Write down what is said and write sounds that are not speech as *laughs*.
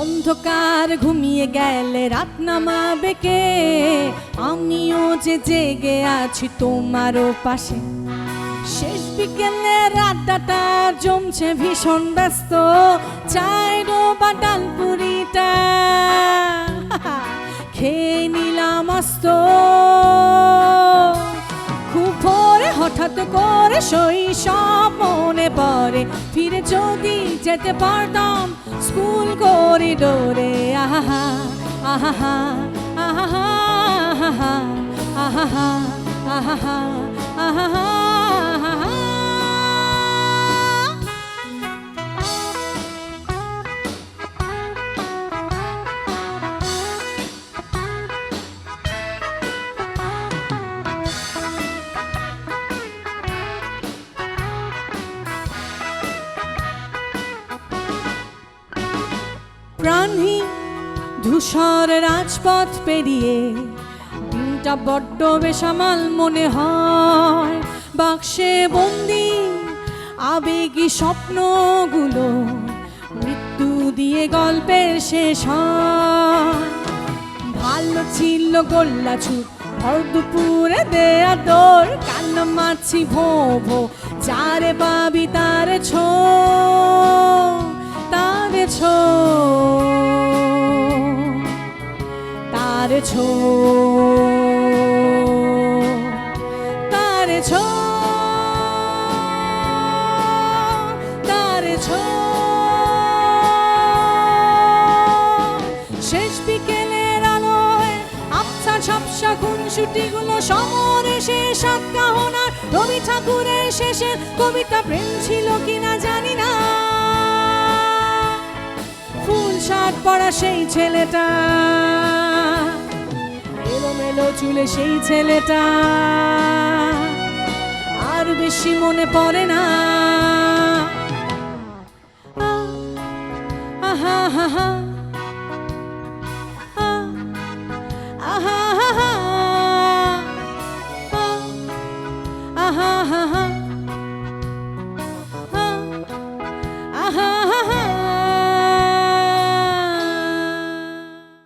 অন্ধকার ঘুমিয়ে গেলে রাত নামাবে কে? আমিও যে জেগে আছি তোমারও পাশে। শেষ বিকেলে রাতটা জমছে ভীষণ ব্যস্ত। চাইরো বাটাল পুরিটা *laughs* খেয়ে নিলাম আস্ত। খুব ভোরে হঠাৎ করে শৈশব মনে পড়ে। ফিরে যদি যেতে পারতাম স্কুল করিডোরে। আহা আহা আহা আহা আহা আহা আহা প্রাণহীন ধূসর রাজপথ পেরিয়ে, দিনটা বড্ড বেসামাল মনে হয়। বাক্সে বন্দি আবেগী স্বপ্নগুলো মৃত্যু দিয়ে গল্পের শেষ ভালো ছিল গোল্লা ছুট ভর দুপুরে দেয়া দোর কান্ন মাছি ভো ভো যারে পাবি তার ছো তার ছো। ছো তার ছো তার ছো শেষ বিকেলের আলোয় আবছা ঝাপসা খুনসুটিগুলো সমরে শেষ আত্মাহনার রবি ঠাকুরের শেষের কবিতা প্রেম ছিল কিনা জানি না। ফুল শার্ট পরা সেই ছেলেটা এলোমেলো চুলে সেই ছেলেটা আর বেশি মনে পড়ে না আহা হা হা আহা হা হা আহা হা